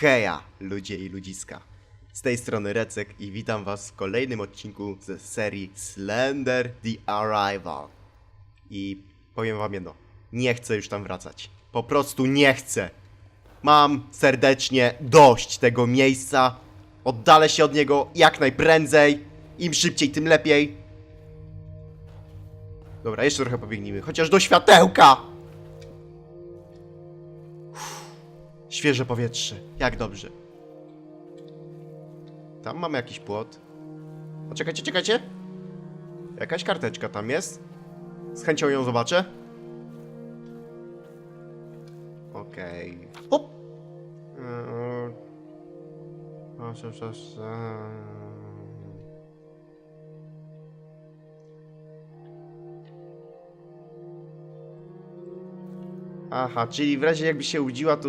Heja, ludzie i ludziska. Z tej strony Recek i witam was w kolejnym odcinku ze serii Slender The Arrival. I powiem wam jedno, nie chcę już tam wracać. Po prostu nie chcę. Mam serdecznie dość tego miejsca. Oddalę się od niego jak najprędzej. Im szybciej, tym lepiej. Dobra, jeszcze trochę pobiegnijmy, chociaż do światełka! Świeże powietrze, jak dobrze. Tam mamy jakiś płot. O, czekajcie, czekajcie. Jakaś karteczka tam jest. Z chęcią ją zobaczę. Okej. Hop! Eee. Aha, czyli w razie jakby się udziła, to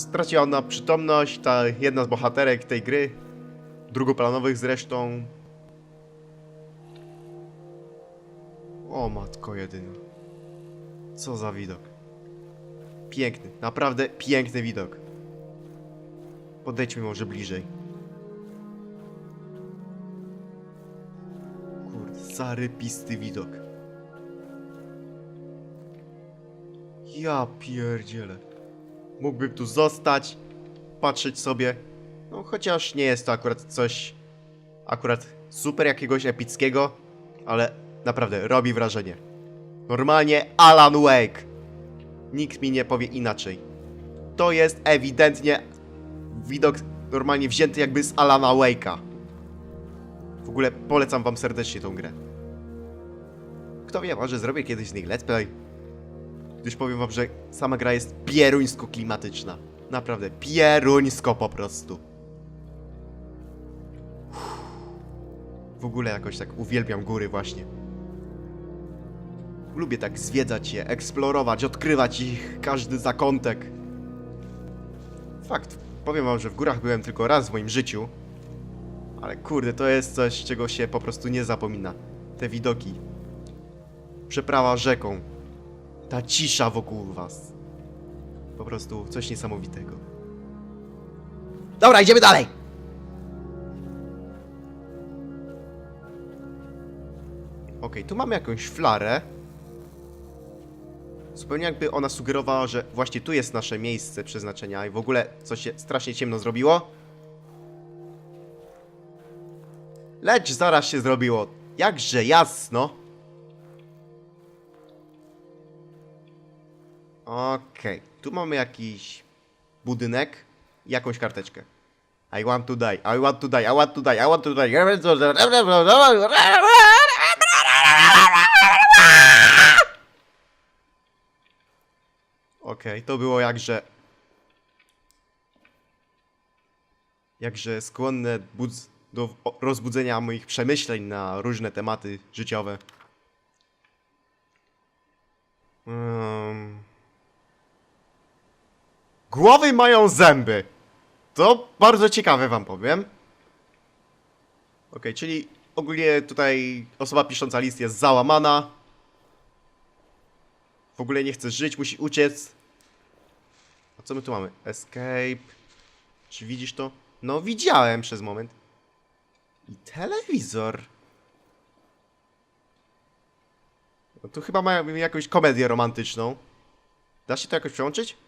straciła ona przytomność, ta jedna z bohaterek tej gry, drugoplanowych zresztą. O matko jedyna. Co za widok. Piękny, naprawdę piękny widok. Podejdźmy może bliżej. Kurde, zarypisty widok. Ja pierdzielę. Mógłbym tu zostać, patrzeć sobie. No chociaż nie jest to akurat coś akurat super jakiegoś epickiego, ale naprawdę robi wrażenie. Normalnie Alan Wake. Nikt mi nie powie inaczej. To jest ewidentnie widok normalnie wzięty jakby z Alana Wake'a. W ogóle polecam wam serdecznie tą grę. Kto wie, może zrobię kiedyś z niej let's play. Gdyż powiem wam, że sama gra jest pieruńsko klimatyczna. Naprawdę, pieruńsko po prostu. Uff. W ogóle jakoś tak uwielbiam góry właśnie. Lubię tak zwiedzać je, eksplorować, odkrywać ich, każdy zakątek. Fakt, powiem wam, że w górach byłem tylko raz w moim życiu. Ale kurde, to jest coś, czego się po prostu nie zapomina. Te widoki. Przeprawa rzeką, ta cisza wokół was. Po prostu coś niesamowitego. Dobra, idziemy dalej! Okej, tu mamy jakąś flarę. Zupełnie jakby ona sugerowała, że właśnie tu jest nasze miejsce przeznaczenia i w ogóle coś się strasznie ciemno zrobiło. Lecz zaraz się zrobiło jakże jasno. Okej, tu mamy jakiś budynek i jakąś karteczkę. I want to die, I want to die, I want to die, I want to die. Okej, to było jakże... Jakże skłonne budz- do rozbudzenia moich przemyśleń na różne tematy życiowe. Um... Głowy mają zęby. To bardzo ciekawe wam powiem. Okej, czyli ogólnie tutaj osoba pisząca list jest załamana. W ogóle nie chce żyć, musi uciec. A co my tu mamy? Escape. Czy widzisz to? No widziałem przez moment. I telewizor. No tu chyba mają jakąś komedię romantyczną. Da się to jakoś przełączyć?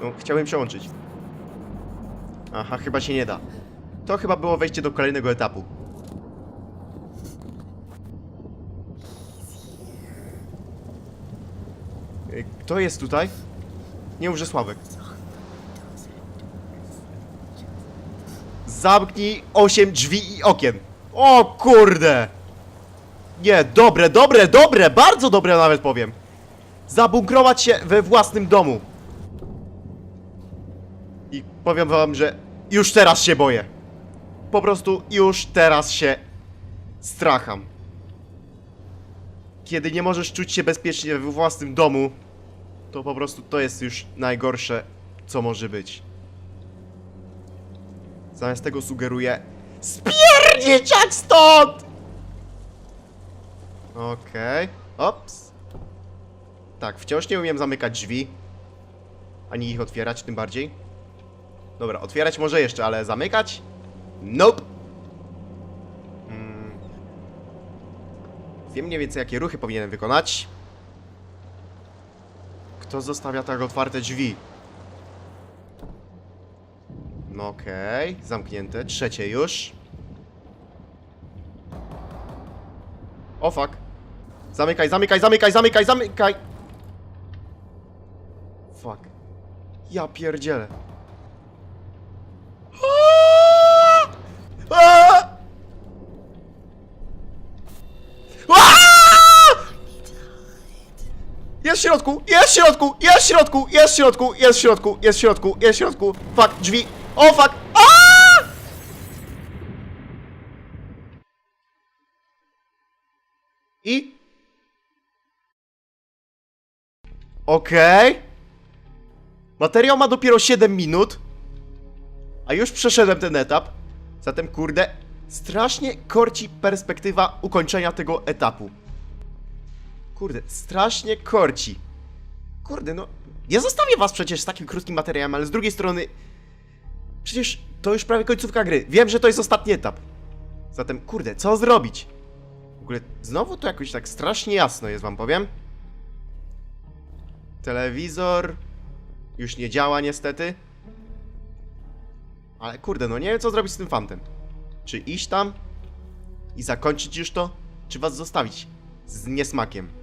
No, przełączyć. Aha, chyba się nie da. To chyba było wejście do kolejnego etapu. Kto jest tutaj? Nie że Sławek. Zamknij 8 drzwi i okien. O kurde! Nie, dobre, dobre, dobre, bardzo dobre nawet powiem. Zabunkrować się we własnym domu. Powiem wam, że już teraz się boję. Po prostu już teraz się stracham. Kiedy nie możesz czuć się bezpiecznie we własnym domu, to po prostu to jest już najgorsze, co może być. Zamiast tego sugeruję SPIERDZIECIAK STąd! Okej. Ops. Tak, wciąż nie umiem zamykać drzwi. Ani ich otwierać, tym bardziej. Dobra, otwierać może jeszcze, ale zamykać? Nope! Mm. Wiem mniej więcej, jakie ruchy powinienem wykonać. Kto zostawia tak otwarte drzwi? No okej, zamknięte. Trzecie już. O fuck. Zamykaj, zamykaj, zamykaj, zamykaj, zamykaj! Fuck. Ja pierdzielę. Aaaa! Aaaa! Aaaa! Jest w środku, jest w środku, jest w środku, jest w środku, jest w środku, jest w środku, jest w środku. Fuck, drzwi. O fuck. Aaaa! I? Okej. Materiał ma dopiero 7 minut. A już przeszedłem ten etap. Zatem, kurde, strasznie korci perspektywa ukończenia tego etapu. Kurde, strasznie korci. Kurde, no. Ja zostawię was przecież z takim krótkim materiałem, ale z drugiej strony. Przecież to już prawie końcówka gry. Wiem, że to jest ostatni etap. Zatem, kurde, co zrobić? W ogóle znowu to jakoś tak strasznie jasno jest, wam powiem. Telewizor już nie działa niestety. Ale kurde, no nie wiem co zrobić z tym fantem. Czy iść tam i zakończyć już to, czy was zostawić z niesmakiem?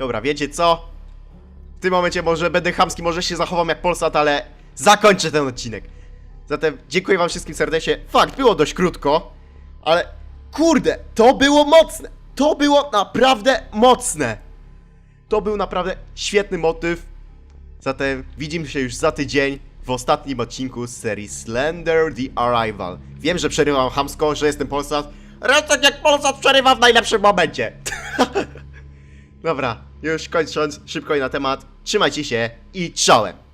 Dobra, wiecie co? W tym momencie może będę chamski, może się zachowam jak Polsat, ale zakończę ten odcinek. Zatem dziękuję wam wszystkim serdecznie. Fakt, było dość krótko, ale kurde, to było mocne. To było naprawdę mocne. To był naprawdę świetny motyw. Zatem widzimy się już za tydzień w ostatnim odcinku z serii Slender The Arrival. Wiem, że przerywam hamsko, że jestem Polsat. Ale tak jak Polsat przerywa w najlepszym momencie. Dobra, już kończąc, szybko i na temat. Trzymajcie się i czołem.